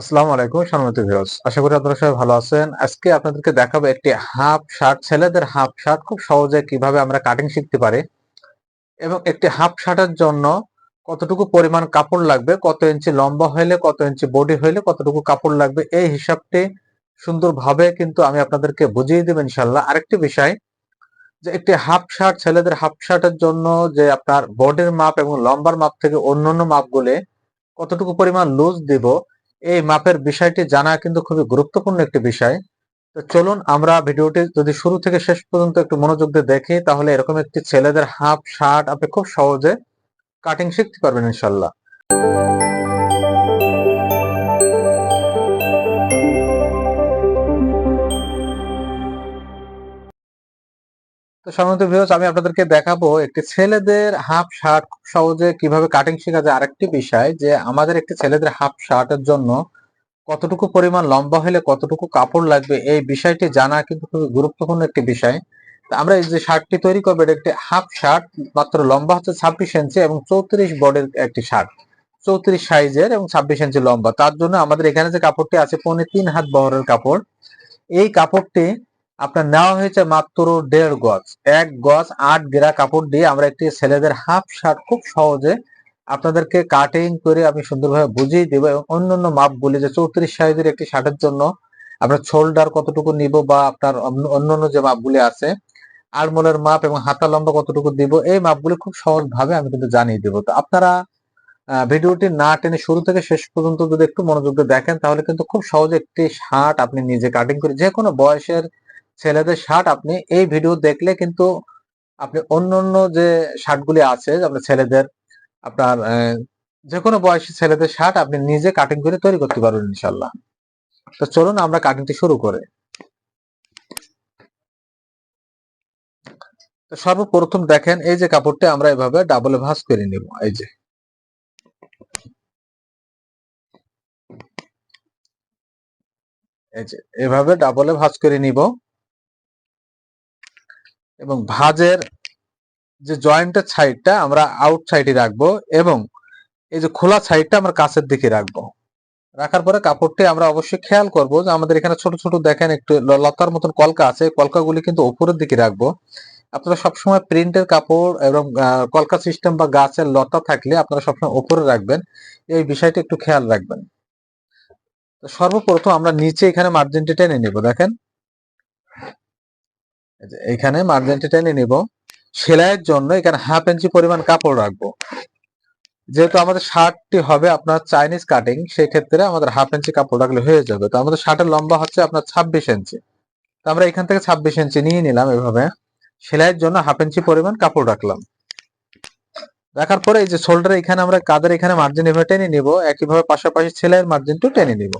আসসালামু আলাইকুম সম্মানিত ভিউয়ার্স। আশা করি আপনারা সবাই ভালো আছেন। আজকে আপনাদেরকে দেখাবো একটি হাফ শার্ট, ছেলেদের হাফ শার্ট, খুব সহজে কীভাবে আমরা কাটিং শিখতে পারি এবং একটি হাফ শার্টের জন্য কতটুকু পরিমাণ কাপড় লাগবে, কত ইঞ্চি লম্বা হইলে, কত ইঞ্চি বডি হইলে, কতটুকু কাপড় লাগবে, এই হিসাবটি সুন্দরভাবে কিন্তু আমি আপনাদেরকে বুঝিয়ে দেব ইনশাল্লাহ আরেকটি বিষয়, যে একটি হাফ শার্ট, ছেলেদের হাফ শার্টের জন্য যে আপনার বডির মাপ এবং লম্বার মাপ থেকে অন্যান্য মাপগুলি কতটুকু পরিমাণ লুজ দিব এই মাপের বিষয়টি জানা কিন্তু খুবই গুরুত্বপূর্ণ একটি বিষয়। তো চলুন আমরা ভিডিওটি যদি শুরু থেকে শেষ পর্যন্ত একটু মনোযোগ দিয়ে দেখি, তাহলে এরকম একটি ছেলেদের হাফ, শার্ট আপনি খুব সহজে কাটিং শিখতে পারবেন ইনশাল্লাহ তো সম্মানিত ভিউয়ার্স আমি আপনাদেরকে দেখাবো একটি ছেলেদের হাফ শার্ট খুব সহজে কীভাবে কাটিং শেখা যায় আরেকটি বিষয় যে, আমাদের একটি ছেলেদের হাফ শার্টের জন্য কতটুকু পরিমাণ লম্বা হলে কতটুকু কাপড় লাগবে, এই বিষয়টি জানা কিন্তু খুবই গুরুত্বপূর্ণ একটি বিষয়। আমরা এই যে শার্টটি তৈরি করব একটি হাফ শার্ট মাত্র লম্বা হচ্ছে ছাব্বিশ ইঞ্চি এবং চৌত্রিশ বডির একটি শার্ট চৌত্রিশ সাইজের এবং ছাব্বিশ ইঞ্চি লম্বা। তার জন্য আমাদের এখানে যে কাপড়টি আছে, পৌনে তিন হাত বহরের কাপড়। এই কাপড়টি আপনার নেওয়া হয়েছে মাত্র দেড় গজ। এক গজ আট গেরা কাপড় দিয়ে আমরা একটি ছেলেদের হাফ শার্ট খুব সহজে আপনাদেরকে কাটিং করে আমি সুন্দরভাবে বুঝিয়ে দেবো এবং অন্যান্য মাপগুলি যে চৌত্রিশ সাইজের একটি শার্টের জন্য আপনার শোল্ডার কতটুকু নিব বা আপনার অন্যান্য যে মাপগুলি আছে আড়মোলের মাপ এবং হাতা লম্বা কতটুকু দিব, এই মাপগুলি খুব সহজ ভাবে আমি কিন্তু জানিয়ে দেবো। তো আপনারা ভিডিওটি না টেনে শুরু থেকে শেষ পর্যন্ত যদি একটু মনোযোগ দিয়ে দেখেন, তাহলে কিন্তু খুব সহজে একটি শার্ট আপনি নিজে কাটিং করে যে কোনো বয়সের ছেলেদের শার্ট আপনি এই ভিডিও দেখলে কিন্তু আপনি অন্য অন্য যে শার্টগুলি আছে, আপনার ছেলেদের, আপনার যে কোনো বয়সী ছেলেদের শার্ট আপনি নিজে কাটিং করে তৈরি করতে পারবেন ইনশাল্লাহ তো চলুন আমরা কাটিংটি শুরু করে। তো সর্বপ্রথম দেখেন, এই যে কাপড়টা আমরা এভাবে ডাবল ভাঁজ করে নিব, এই যে। এভাবে ডাবলে ভাঁজ করে নিব। এবং ভাজের যে জয়েন্টের সাইডটা আমরা আউট সাইডে রাখব এবং এই যে খোলা সাইডটা আমরা কাছের দিকে রাখব। রাখার পরে কাপড়টি আমরা অবশ্যই খেয়াল করব যে আমাদের এখানে ছোট ছোট দেখেন একটু লতার মতন কলকা আছে, কলকাগুলি কিন্তু উপরের দিকে রাখব। আপনারা সবসময় প্রিন্টের কাপড় এবং কলকা সিস্টেম বা গাছের লতা থাকলে আপনারা সবসময় উপরে রাখবেন। এই বিষয়টি একটু খেয়াল রাখবেন। সর্বপ্রথম আমরা নিচে এখানে মার্জিনটি টেনে নিব, দেখেন। এখানে মার্জিনটি টেনে নিব। সেলাইয়ের জন্য এখানে হাফ ইঞ্চি পরিমাণ কাপড় রাখব। যেহেতু আমাদের শার্টটি হবে আপনার চাইনিজ কাটিং সেই ক্ষেত্রে আমাদের হাফ ইঞ্চি কাপড় রাখলে হয়ে যাবে। তো আমাদের শার্টের লম্বা হচ্ছে আপনার ছাব্বিশ ইঞ্চি তো আমরা এখান থেকে ছাব্বিশ ইঞ্চি নিয়ে নিলাম এভাবে। সেলাইয়ের জন্য হাফ ইঞ্চি পরিমাণ কাপড় রাখলাম। রাখার পরে এই যে শোল্ডার এখানে আমরা কাদের এখানে মার্জিন এভাবে টেনে নিব, একইভাবে পাশাপাশি সেলাইয়ের মার্জিনটাও টেনে নিব।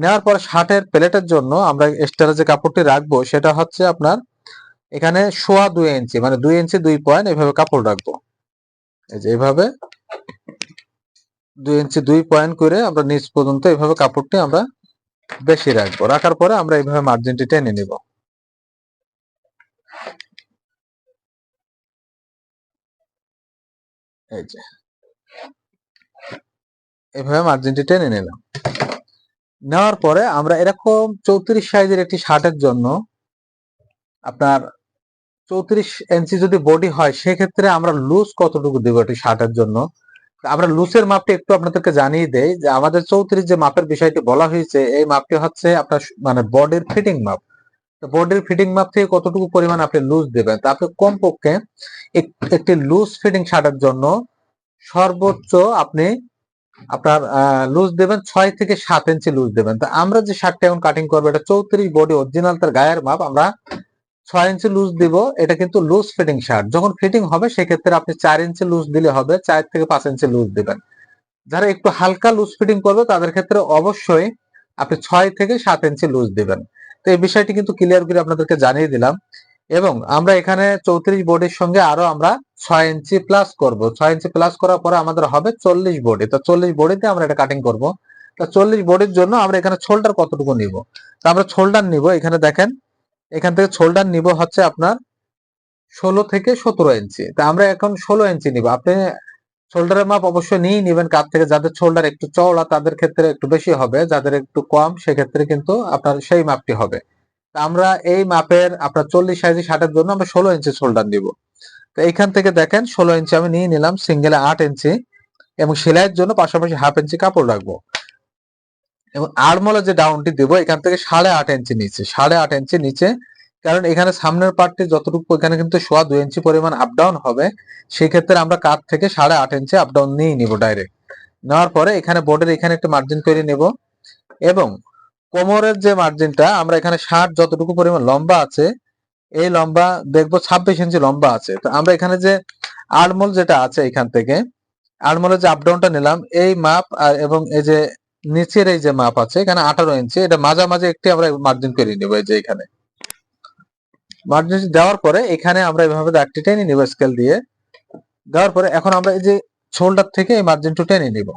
নেওয়ার পর শার্টের প্লেটের জন্য আমরা এক্সট্রা যে কাপড়টি রাখব, সেটা হচ্ছে আপনার এখানে সোয়া দুই ইঞ্চি মানে দুই ইঞ্চি দুই পয়েন্ট এভাবে কাপড় রাখব। এই যে এইভাবে দুই ইঞ্চি দুই পয়েন্ট করে আমরা নিচ পর্যন্ত এইভাবে কাপড়টি আমরা বেশি রাখব। রাখার পরে আমরা এইভাবে মার্জিনটি টেনে নিব। এই যে এইভাবে মার্জিনটি টেনে নিলাম। নেওয়ার পরে আমরা এরকম চৌত্রিশ সাইজের একটি শার্টের জন্য আপনার চৌত্রিশ ইঞ্চি যদি বডি হয়, সেক্ষেত্রে আমরা লুজ কতটুকু দিব একটি শার্টের জন্য? আমরা লুসের মাপটি একটু আপনাদেরকে জানিয়ে দেই যে আমাদের চৌত্রিশ যে মাপের বিষয়টি বলা হয়েছে, এই মাপটি হচ্ছে আপনার মানে বডির ফিটিং মাপ। বডির ফিটিং মাপ থেকে কতটুকু পরিমাণ আপনি লুজ দেবেন? তা আপনি কমপক্ষে একটি লুজ ফিটিং শার্টের জন্য সর্বোচ্চ আপনি আপনার লুজ দেবেন ছয় থেকে সাত ইঞ্চি লুজ দেবেন। তা আমরা যে শার্টটা এখন কাটিং করব, এটা চৌত্রিশ বডি অরিজিনাল তার গায়ের মাপ আমরা ছয় ইঞ্চি লুজ দিব, এটা কিন্তু লুজ ফিটিং শার্ট যখন ফিটিং হবে, সেক্ষেত্রে আপনি চার ইঞ্চি লুজ দিলে হবে, চার থেকে পাঁচ ইঞ্চি লুজ দিবেন। যারা একটু হালকা লুজ ফিটিং করবে, তাদের ক্ষেত্রে অবশ্যই আপনি ছয় থেকে সাত ইঞ্চি লুজ দিবেন। তো এই বিষয়টি কিন্তু ক্লিয়ার করে আপনাদেরকে জানিয়ে দিলাম। এবং আমরা এখানে চৌত্রিশ বোর্ডের সঙ্গে আরও আমরা ছয় ইঞ্চি প্লাস করব। ছয় ইঞ্চি প্লাস করার পরে আমাদের হবে চল্লিশ বোর্ডে তো চল্লিশ বোর্ডেতে আমরা এটা কাটিং করব। তা চল্লিশ বোর্ডের জন্য আমরা এখানে ছোল্ডার কতটুকু নিব? তা আমরা ছোল্ডার নিব, এখানে দেখেন এখান থেকে শোল্ডার নিব হচ্ছে আপনার ষোলো থেকে সতেরো ইঞ্চি তা আমরা এখন ষোলো ইঞ্চি নিব। আপনি শোল্ডারের মাপ অবশ্যই নিয়ে নেবেন। কাপ থেকে? যাদের শোল্ডার একটু চওড়া, তাদের ক্ষেত্রে একটু বেশি হবে। যাদের একটু কম, সেক্ষেত্রে কিন্তু আপনার সেই মাপটি হবে। তা আমরা এই মাপের আপনার চল্লিশ সাইজ ষাটের জন্য আমরা ষোলো ইঞ্চি শোল্ডার নিব। তো এইখান থেকে দেখেন, ষোলো ইঞ্চি আমি নিয়ে নিলাম, সিঙ্গেলে আট ইঞ্চি এবং সেলাইয়ের জন্য পাশাপাশি হাফ ইঞ্চি কাপড় রাখব। এবং আড়মলে যে ডাউনটি দেব, এখান থেকে সাড়ে আট ইঞ্চি নিচে, সাড়ে আট ইঞ্চি নিচে। কারণ এখানে সামনের পার্টটি যতটুকু, এখানে কিন্তু সোয়া দুই ইঞ্চি পরিমাণ আপ ডাউন হবে, সেই ক্ষেত্রে আমরা কাত থেকে সাড়ে আট ইঞ্চি আপ ডাউন নিয়ে নিব ডাইরেক্ট নেওয়ার পরে এখানে বোর্ডের এখানে একটা মার্জিন করে নেব। এবং কোমরের যে মার্জিনটা আমরা এখানে ষাট যতটুকু পরিমাণ লম্বা আছে, এই লম্বা দেখব ছাব্বিশ ইঞ্চি লম্বা আছে। তো আমরা এখানে যে আড়মোল যেটা আছে এখান থেকে আড়মোলের যে আপডাউনটা নিলাম, এই মাপ আর এবং এই যে নিচের এই যে মাপ আছে, এখানে আঠারো ইঞ্চি, এটা মাঝামাঝি একটি আমরা মার্জিন করে নিব এই যে এখানে। মার্জিন দেওয়ার পরে এখানে আমরা এভাবে দাগটি টেনে নিব স্কেল দিয়ে। দেওয়ার পরে এখন আমরা এই যে শোল্ডার থেকে এই মার্জিনটা টেনে নিব।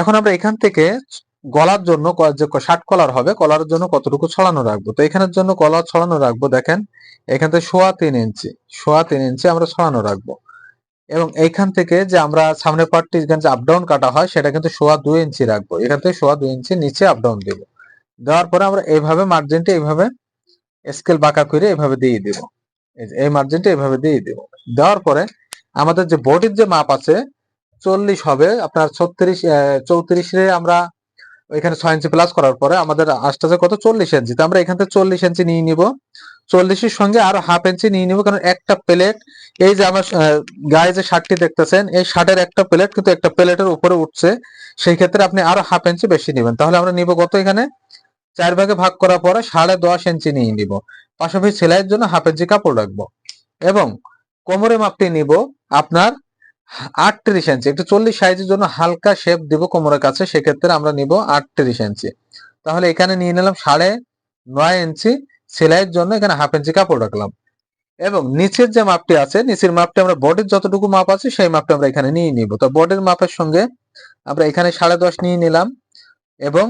এখন আমরা এখান থেকে গলার জন্য যে শার্ট কলার হবে কলার জন্য কতটুকু ছড়ানো রাখব? তো এখানের জন্য কলার ছড়ানো রাখব, দেখেন, এখান থেকে সোয়া তিন ইঞ্চি, সোয়া তিন ইঞ্চি আমরা ছড়ানো রাখব। এবং এইখান থেকে যে আমরা সামনের পার্টটি এখানে আপ ডাউন কাটা হয়, সেটা কিন্তু সোয়া দুই ইঞ্চি রাখব। এখান থেকে সোয়া দুই ইঞ্চি নিচে আপ ডাউন দিব। দেওয়ার পরে আমরা এইভাবে মার্জিনটা এইভাবে স্কেল বাঁকা করে এইভাবে দিয়ে দিব। এই মার্জিনটা এইভাবে দিয়ে দিব। দেওয়ার পরে আমাদের যে বডির যে মাপ আছে, চল্লিশ হবে। আপনার ছত্রিশ চৌত্রিশে আমরা এখানে ছয় ইঞ্চি প্লাস করার পরে আমাদের আসতেছে কত? চল্লিশ ইঞ্চি। তো আমরা এখান থেকে চল্লিশ ইঞ্চি নিয়ে নিব। চল্লিশের সঙ্গে আরও হাফ ইঞ্চি নিয়ে নিব, কারণ একটা প্লেট এই যে আমার গায়ে যে শার্টটি দেখতেছেন, এই শার্টের একটা প্লেট কিন্তু একটা প্লেটের উপরে উঠছে। সেই ক্ষেত্রে আপনি আরও হাফ ইঞ্চি বেশি নেবেন। তাহলে আমরা নিব কত এখানে? চার ভাগে ভাগ করার পরে সাড়ে দশ ইঞ্চি নিয়ে নিব। পাশাপাশি সেলাইয়ের জন্য হাফ ইঞ্চি কাপড় রাখব। এবং কোমরে মাপটি নিব আপনার আটত্রিশ ইঞ্চি একটু চল্লিশ সাইজের জন্য হালকা শেপ দিব কোমরের কাছে, সেক্ষেত্রে আমরা নিব আটত্রিশ ইঞ্চি তাহলে এখানে নিয়ে নিলাম সাড়ে নয় ইঞ্চি সেলাইয়ের জন্য এখানে হাফ ইঞ্চি কাপড় রাখলাম। এবং নিচের যে মাপটি আছে, নিচের মাপটি আমরা বডির যতটুকু মাপ আছে, সেই মাপটা আমরা এখানে নিয়ে নিব। তো বডির মাপের সঙ্গে আমরা এখানে সাড়ে দশ নিয়ে নিলাম এবং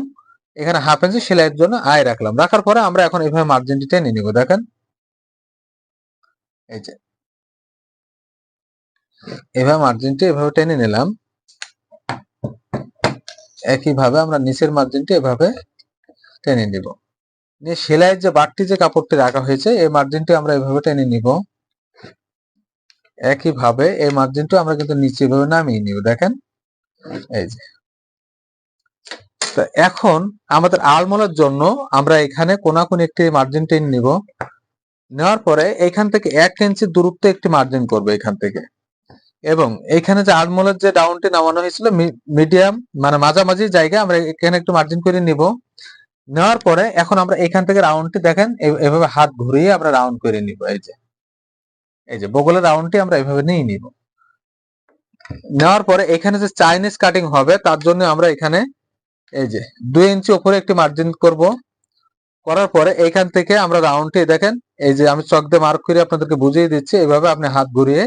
এখানে হাফ ইঞ্চি সেলাইয়ের জন্য আয় রাখলাম। রাখার পরে আমরা এখন এইভাবে মার্জিনটি টেনে নিব, দেখেন। এই যে। এভাবে মার্জিনটি এভাবে টেনে নিলাম। একইভাবে আমরা নিচের মার্জিনটি এভাবে টেনে নিব। নিয়ে সেলাইয়ের যে বাড়তি যে কাপড়টি রাখা হয়েছে, এই মার্জিনটি আমরা এভাবে টেনে নিব। একইভাবে এই মার্জিনটি আমরা কিন্তু নিচে এভাবে নামিয়ে নিব, দেখেন। এই যে। এখন আমাদের আলমোলের জন্য আমরা এখানে কোনাকুনি একটি মার্জিন টেনে নিব। নেওয়ার পরে এখান থেকে এক ইঞ্চি দূরত্বে একটি মার্জিন করবে এখান থেকে। এবং এখানে যে আলমোলের যে ডাউনটি নামানো হয়েছিল মিডিয়াম মানে মাঝামাঝি জায়গায় আমরা এখানে একটু মার্জিন করে নিব। নেওয়ার পরে এখন আমরা এখান থেকে রাউন্ডটি দেখেন এভাবে হাত ঘুরিয়ে আমরা রাউন্ড করে নিব, এই যে। এই যে, বগলের রাউন্ডটি আমরা এভাবে নিয়ে নিব। নেওয়ার পরে এখানে যে চাইনিজ কাটিং হবে, তার জন্য আমরা এখানে এই যে দুই ইঞ্চি উপরে একটি মার্জিন করব। করার পরে এখান থেকে আমরা রাউন্ডটি দেখেন, এই যে আমি চক দিয়ে মার্ক করে আপনাদেরকে বুঝিয়ে দিচ্ছি, এভাবে আপনি হাত ঘুরিয়ে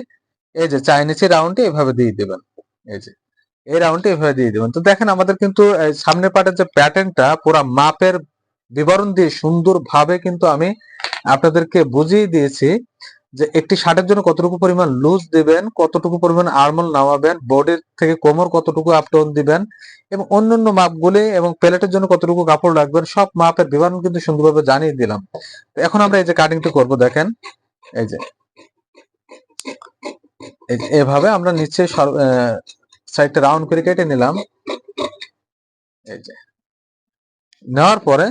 এই যে চাইনিজের রাউন্ডটি এভাবে দিয়ে দেবেন, এই যে। এই রাউন্ডটি এভাবে দিয়ে দেবেন। তো দেখেন আমাদের কিন্তু সামনের পাটের যে প্যাটার্নটা পুরো মাপের বিবরণ দিয়ে সুন্দর ভাবে কিন্তু আমি আপনাদেরকে বুঝিয়ে দিয়েছি যে একটি শার্টের জন্য কতটুকু পরিমাণ লুজ দিবেন, কতটুকু পরিমাণ আর্মল নামাবেন বডির থেকে কোমর কতটুকু আপটন দিবেন এবং অন্যান্য মাপগুলি এবং প্লেটের জন্য কতটুকু কাপড় রাখবেন সব মাপের বিবরণ কিন্তু সুন্দরভাবে জানিয়ে দিলাম। তো এখন আমরা এই যে কাটিংটি করব, দেখেন, এই যে এভাবে আমরা নিচে সাইডটা রাউন্ড করে কেটে নিলাম। এই যে। নেওয়ার পরে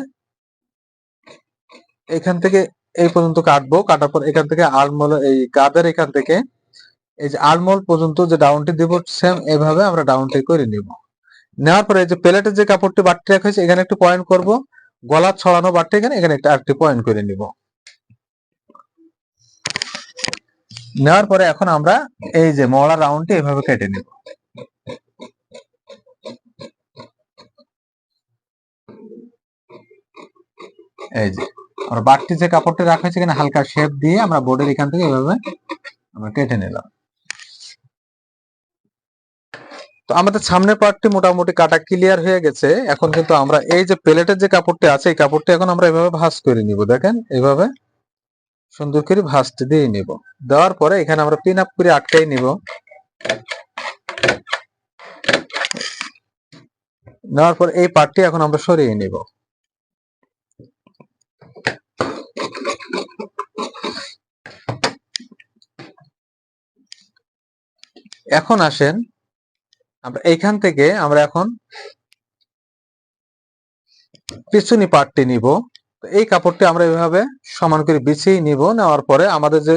এখান থেকে এই পর্যন্ত কাটবো। কাটার পর এখান থেকে আলমোল, এই কাদের এখান থেকে এই যে আলমোল পর্যন্ত যে ডাউনটি দিব সেম এভাবে আমরা ডাউনটি করে নিব। নেওয়ার পরে যে প্লেটের যে কাপড়টি বাড়তি রাখা হয়েছে, এখানে একটু পয়েন্ট করব। গলা ছড়ানো বাড়তি এখানে এখানে একটা আরেকটি পয়েন্ট করে নিব। নেওয়ার পরে এখন আমরা এই যে মহড়া রাউন্ডটি এভাবে কেটে নিব। এই যে, আমরা বাড়তি যে কাপড়টি রাখা হয়েছে এখানে হালকা শেপ দিয়ে আমরা বোর্ডের এখান থেকে এভাবে আমরা কেটে নিলাম। তো আমাদের সামনের পার্টটি মোটামুটি কাটা ক্লিয়ার হয়ে গেছে। এখন কিন্তু আমরা এই যে প্লেটের যে কাপড়টি আছে, এই কাপড়টি এখন আমরা এভাবে ভাঁজ করে নিব, দেখেন? এভাবে সুন্দর করে ভাঁজটি দিয়ে নিব। দেওয়ার পরে এখানে আমরা পিন আপ করে আটকাই নিব। নেওয়ার পর এই পার্টটি এখন আমরা সরিয়ে নিব। এখন আসেন, আমরা এইখান থেকে আমরা এখন পিছুনি পার্টটি নিব। তো এই কাপড়টি আমরা এভাবে সমান করে বিছিয়ে নিব, নেওয়ার পরে আমাদের যে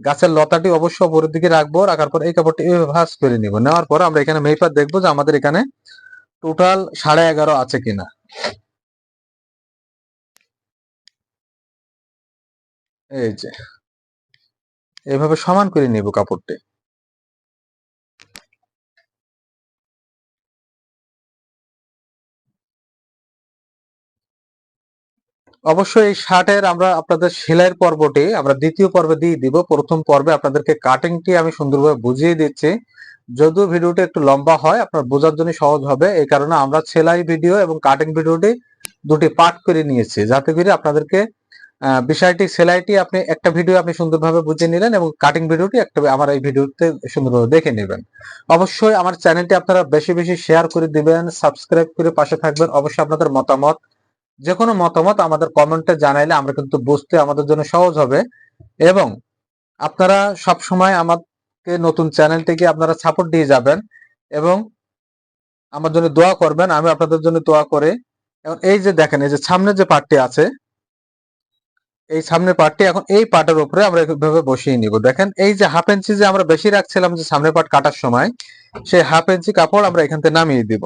গাছের লতাটি অবশ্য উপরের দিকে রাখব, রাখার পর এই কাপড়টি এভাবে করে নিব। নেওয়ার পর আমরা এখানে মেপার দেখব যে আমাদের এখানে টোটাল সাড়ে এগারো আছে কিনা। এই যে এইভাবে সমান করে নিব কাপড়টি। অবশ্যই এই শার্টের আমরা আপনাদের সেলাইয়ের পর্বটি আমরা দ্বিতীয় পর্বে দিয়ে দিব। প্রথম পর্বে আপনাদেরকে কাটিংটি আমি সুন্দরভাবে বুঝিয়ে দিচ্ছি। যদিও ভিডিওটি একটু লম্বা হয়, আপনার বোঝার জন্য সহজ হবে। এই কারণে আমরা সেলাই ভিডিও এবং কাটিং ভিডিওটি দুটি পার্ট করে নিয়েছি। যাতে করে আপনাদেরকে বিষয়টি, সেলাইটি আপনি একটা ভিডিও আপনি সুন্দরভাবে বুঝে নিলেন এবং কাটিং ভিডিওটি একটা আমার এই ভিডিওতে সুন্দরভাবে দেখে নেবেন। অবশ্যই আমার চ্যানেলটি আপনারা বেশি বেশি শেয়ার করে দিবেন সাবস্ক্রাইব করে পাশে থাকবেন। অবশ্যই আপনাদের মতামত যে কোনো মতামত আমাদের কমেন্টে জানাইলে আমরা কিন্তু বুঝতে আমাদের জন্য সহজ হবে। এবং আপনারা সব সময় আমাকে নতুন চ্যানেলটিকে আপনারা সাপোর্ট দিয়ে যাবেন এবং আমার জন্য দোয়া করবেন, আমি আপনাদের জন্য দোয়া করে। এবং এই যে দেখেন, এই যে সামনে যে পার্টটি আছে, এই সামনের পার্টটি এখন এই পার্টের উপরে আমরা এইভাবে বসিয়ে নিব। দেখেন, এই যে হাফ ইঞ্চি যে আমরা বেশি রাখছিলাম যে সামনের পার্ট কাটার সময়, সেই হাফ ইঞ্চি কাপড় আমরা এখান থেকে নামিয়ে দিব।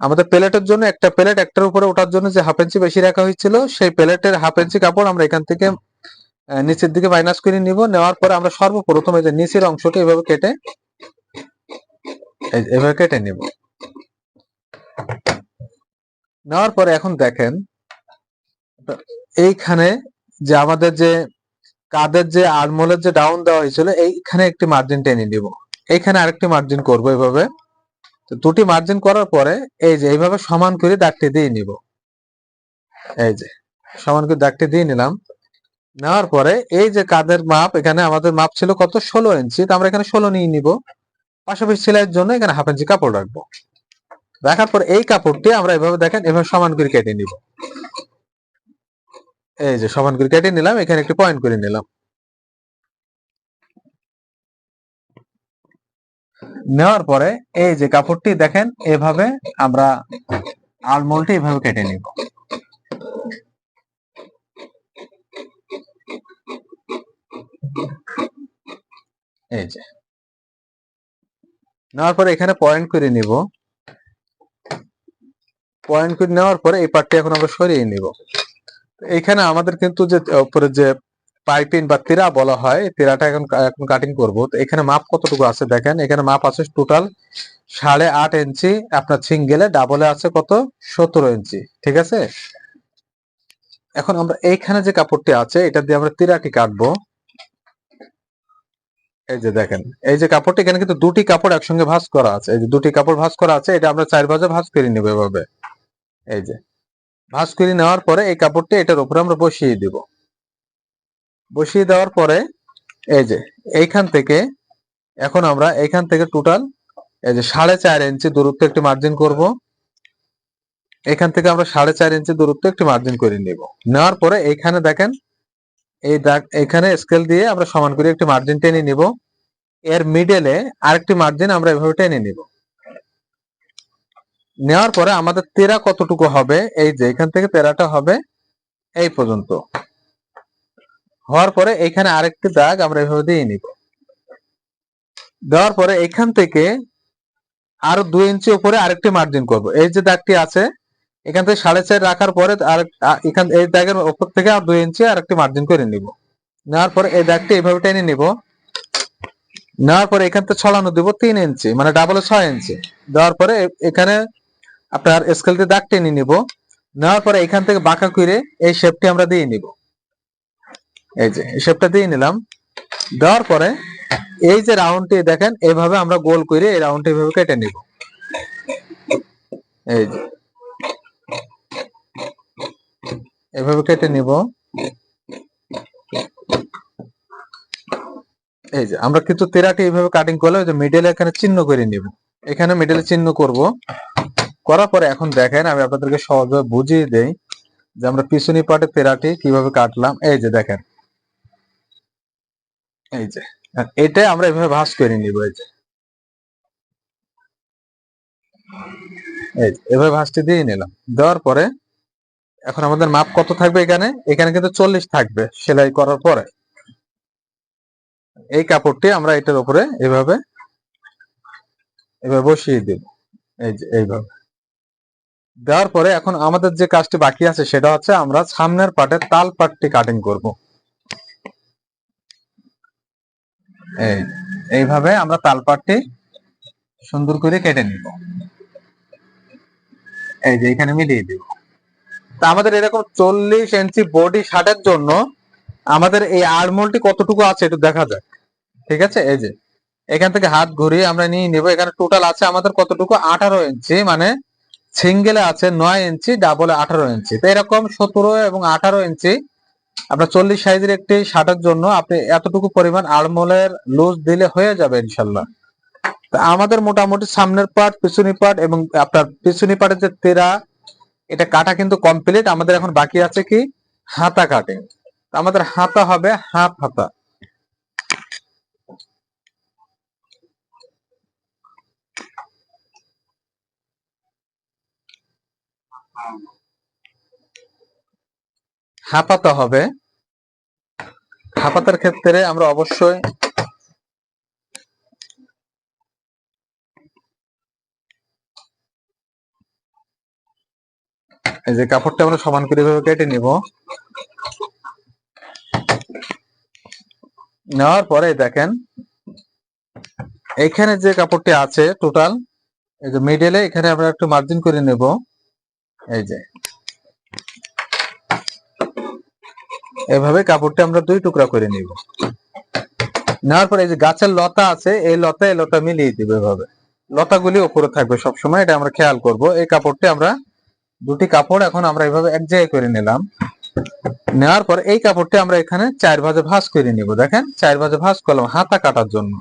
আমাদের প্লেটের জন্য একটা প্লেট, একটার উপরে ওঠার জন্য যে হাফ ইঞ্চি বেশি রাখা হয়েছিল, সেই প্লেটের হাফ ইঞ্চি কাপড় আমরা এখান থেকে নিচের দিকে মাইনাস করে নিব। নেওয়ার পরে আমরা সর্বপ্রথম এই যে নিচের অংশটা এভাবে কেটে এভাবে কেটে নিব। নেওয়ার পরে এখন দেখেন, এইখানে যে আমাদের যে কাদের যে আলমোলের যে ডাউন দেওয়া হয়েছিল, এইখানে একটি মার্জিন টেনে নিব। এইখানে আরেকটি মার্জিন করব এইভাবে দুটি মার্জিন করার পরে এই যে এইভাবে সমান করে দাগটি দিয়ে নিব। এই যে, সমান করে দাগটি দিয়ে নিলাম। নেওয়ার পরে এই যে কাদের মাপ, এখানে আমাদের মাপ ছিল কত? ষোলো ইঞ্চি। তো আমরা এখানে ষোলো নিয়ে নিব। পাশাপাশি সেলাইয়ের জন্য এখানে হাফ ইঞ্চি কাপড় রাখব। রাখার পর এই কাপড়টি আমরা এভাবে দেখেন, এভাবে সমান করে কেটে নিব। এই যে সমান করে কেটে নিলাম, এখানে একটি পয়েন্ট করে নিলাম। নেওয়ার পরে এই যে কাপড়টি দেখেন, এভাবে আমরা আলমোলটি এভাবে কেটে নিব। এই যে। নেওয়ার পরে এখানে পয়েন্ট করে নিব। পয়েন্ট করে নেওয়ার পরে এই পার্টটি এখন আমরা সরিয়ে নিব। এখানে আমাদের কিন্তু যে, উপরে যে পাইপিং বা তীরা বলা হয়, তীরাটা এখন এখন কাটিং করব। তো এখানে মাপ কতটুকু আছে দেখেন? এখানে মাপ আছে টোটাল সাড়ে আট ইঞ্চি, আপনার সিঙ্গেলে ডাবলে আছে কত? সতেরো ইঞ্চি, ঠিক আছে? এখন আমরা এইখানে যে কাপড়টি আছে, এটা দিয়ে আমরা তীরাটি কাটবো? এই যে দেখেন, এই যে কাপড়টি, এখানে কিন্তু দুটি কাপড় একসঙ্গে ভাঁজ করা আছে। এই যে দুটি কাপড় ভাঁজ করা আছে, এটা আমরা চার ভাঁজে ভাঁজ করে নিব এভাবে। এই যে, ভাঁজ করে নেওয়ার পরে এই কাপড়টি এটার উপরে আমরা বসিয়ে দিব। বসিয়ে দেওয়ার পরে এই যে এইখান থেকে এখন আমরা এইখান থেকে টোটাল এই যে সাড়ে চার ইঞ্চি দূরত্ব একটি মার্জিন করব। এখান থেকে আমরা সাড়ে চার ইঞ্চি দূরত্ব একটি মার্জিন করে নিব। নেওয়ার পরে এইখানে দেখেন, এই এখানে স্কেল দিয়ে আমরা সমান করে একটি মার্জিন টেনে নিব। এর মিডেলে আরেকটি মার্জিন আমরা এভাবে টেনে নিব। নেওয়ার পরে আমাদের তেরা কতটুকু হবে? এই যে এখান থেকে তেরাটা হবে এই পর্যন্ত। হওয়ার পরে এখানে আরেকটি দাগ আমরা এভাবে দিয়ে নিব। দেওয়ার পরে এখান থেকে আরও দুই ইঞ্চি উপরে আরেকটি মার্জিন করব। এই যে দাগটি আছে, এখান থেকে সাড়ে চার রাখার পরে আরেক- আ- এখান, এই দাগের উপর থেকে আর দুই ইঞ্চি আরেকটি মার্জিন করে নিব। নেওয়ার পরে এই দাগটি এইভাবে টেনে নিব। নেওয়ার পরে এখান থেকে ছড়ানো দিব তিন ইঞ্চি মানে ডাবলে ছয় ইঞ্চি। দেওয়ার পরে এখানে আপনার স্কেল দিয়ে দাগ টেনে নিব। নেওয়ার পরে এখান থেকে বাঁকা করে এই শেপটি আমরা দিয়ে নিব। এই যে শেপটা দিয়ে নিলাম। দেওয়ার পরে এই যে রাউন্ডটি দেখেন, এভাবে আমরা গোল করে এই রাউন্ডটি এভাবে কেটে নিব। এই যে, এভাবে কেটে নিব। এই যে, আমরা কিন্তু তেরাটি এইভাবে কাটিং করলে যে মিডলে এখানে চিহ্ন করে নিব। এখানে মিডলে চিহ্ন করব। করার পরে এখন দেখেন, আমি আপনাদেরকে সহজভাবে বুঝিয়ে দেই যে আমরা পিছনি পাটে তেরাটি কীভাবে কাটলাম। এই যে দেখেন এই যে এটা আমরা এভাবে ভাঁজ করে নিব এই যে, এভাবে ভাঁজটি দিয়ে নিলাম। দেওয়ার পরে এখন আমাদের মাপ কত থাকবে এখানে? এখানে কিন্তু চল্লিশ থাকবে সেলাই করার পরে। এই কাপড়টি আমরা এটার উপরে এভাবে এভাবে বসিয়ে দেব। এই যে এইভাবে। দেওয়ার পরে এখন আমাদের যে কাজটি বাকি আছে সেটা হচ্ছে আমরা সামনের পাটে তাল পাটটি কাটিং করব। এই, এইভাবে আমরা তাল পাটটি সুন্দর করে কেটে নিব। এই যে এখানে মিলিয়ে দিব। তা আমাদের এরকম চল্লিশ ইঞ্চি বডি শার্টের জন্য আমাদের এই আড়মোলটি কতটুকু আছে একটু দেখা যাক। ঠিক আছে? এই যে, এখান থেকে হাত ঘুরিয়ে আমরা নিয়ে নিব। এখানে টোটাল আছে আমাদের কতটুকু? আঠারো ইঞ্চি মানে সিঙ্গেলে আছে নয় ইঞ্চি ডাবলে আঠারো ইঞ্চি। তো এরকম সতেরো এবং আঠারো ইঞ্চি আপনার চল্লিশ সাইজের একটি শার্টের জন্য আপনি এতটুকু পরিমাণ আড়মোলের লুজ দিলে হয়ে যাবে ইনশাল্লাহ। আমাদের মোটামুটি সামনের পার্ট পিছনি পার্ট এবং আপনার পিছনি পার্টের যে তেরা, এটা কাটা কিন্তু কমপ্লিট আমাদের এখন বাকি আছে কি? হাতা কাটিং। আমাদের হাতা হবে হাফ হাতা। হাফাতা হবে। হাফাতার ক্ষেত্রে আমরা অবশ্যই এই যে কাপড়টা আমরা সমান করে এভাবে কেটে নিব। নেওয়ার পরে দেখেন, এখানে যে কাপড়টি আছে টোটাল এই যে মিডলে এখানে আমরা একটু মার্জিন করে নেব। এই যে এভাবে কাপড়টা আমরা দুই টুকরা করে নিব। নেওয়ার পরে এই যে গাছের লতা আছে, এই লতা এই লতা মিলিয়ে দিব এভাবে। লতাগুলি উপরে থাকবে সবসময়, এটা আমরা খেয়াল করব। এই কাপড়টি আমরা, দুটি কাপড় এখন আমরা এইভাবে এক জায়গায় করে নিলাম। নেওয়ার পর এই কাপড়টি আমরা এখানে চার ভাজে ভাঁজ করে নিব। দেখেন, চার ভাজে ভাঁজ করলাম হাতা কাটার জন্য।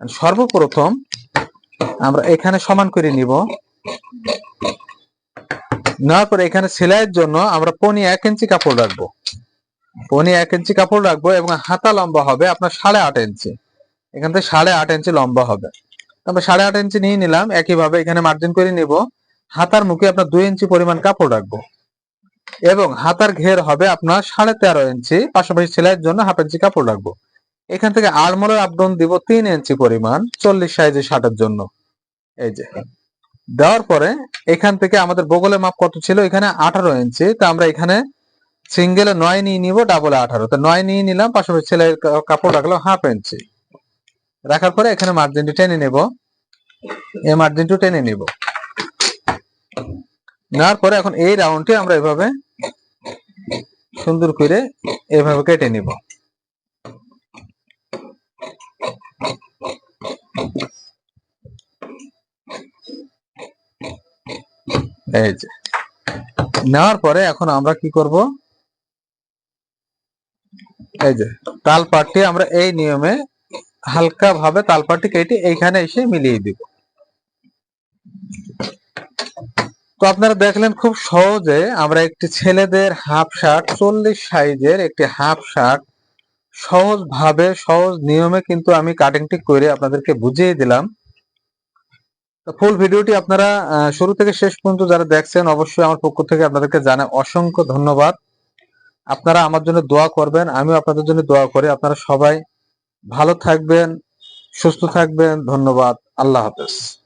সর্বপ্রথম আমরা এখানে সমান করে নিব। নেওয়ার পর এখানে সেলাইয়ের জন্য আমরা পনি এক ইঞ্চি কাপড় রাখব। পনি এক ইঞ্চি কাপড় রাখব এবং হাতা লম্বা হবে আপনার সাড়ে আট ইঞ্চি। এখান থেকে সাড়ে আট ইঞ্চি লম্বা হবে। আমরা সাড়ে আট ইঞ্চি নিয়ে নিলাম, একইভাবে এখানে মার্জিন করে নিব। হাতার মুখে আপনার দুই ইঞ্চি পরিমাণ কাপড় রাখব। এবং হাতার ঘের হবে আপনার সাড়ে তেরো ইঞ্চি, পাশাপাশি সেলাইয়ের জন্য হাফ ইঞ্চি কাপড় রাখব। এখান থেকে আড়মোলের আপডাউন দিব তিন ইঞ্চি পরিমাণ, চল্লিশ সাইজের শার্টের জন্য। এই যে। দেওয়ার পরে এখান থেকে আমাদের বগলের মাপ কত ছিল? এখানে আঠারো ইঞ্চি। তা আমরা এখানে সিঙ্গেলে নয় নিয়ে নিব ডাবলে আঠারো। তো নয় নিয়ে নিলাম, পাশাপাশি ছেলের কাপড় রাখল হাফ ইঞ্চি রাখার পরে এখানে মার্জিনটি টেনে নেব। এই মার্জিনটি টেনে নিব। নেওয়ার পরে এখন এই রাউন্ডটি আমরা এভাবে সুন্দর করে এভাবে কেটে নিব। এই যে। নেওয়ার পরে এখন আমরা কি করব? এই যে তাল পাটটি আমরা এই নিয়মে হালকা ভাবে তাল পাটটি কেটে এইখানে এসে মিলিয়ে দিব। তো আপনারা দেখলেন খুব সহজে আমরা একটি ছেলেদের হাফ শার্ট, চল্লিশ সাইজের একটি হাফ শার্ট সহজ ভাবে সহজ নিয়মে কিন্তু আমি কাটিংটি করে আপনাদেরকে বুঝিয়ে দিলাম। ফুল ভিডিওটি আপনারা শুরু থেকে শেষ পর্যন্ত যারা দেখছেন, অবশ্যই আমার পক্ষ থেকে আপনাদেরকে জানাই অসংখ্য ধন্যবাদ। আপনারা আমার জন্য দোয়া করবেন, আমিও আপনাদের জন্য দোয়া করি। আপনারা সবাই ভালো থাকবেন, সুস্থ থাকবেন। ধন্যবাদ। আল্লাহ হাফেজ।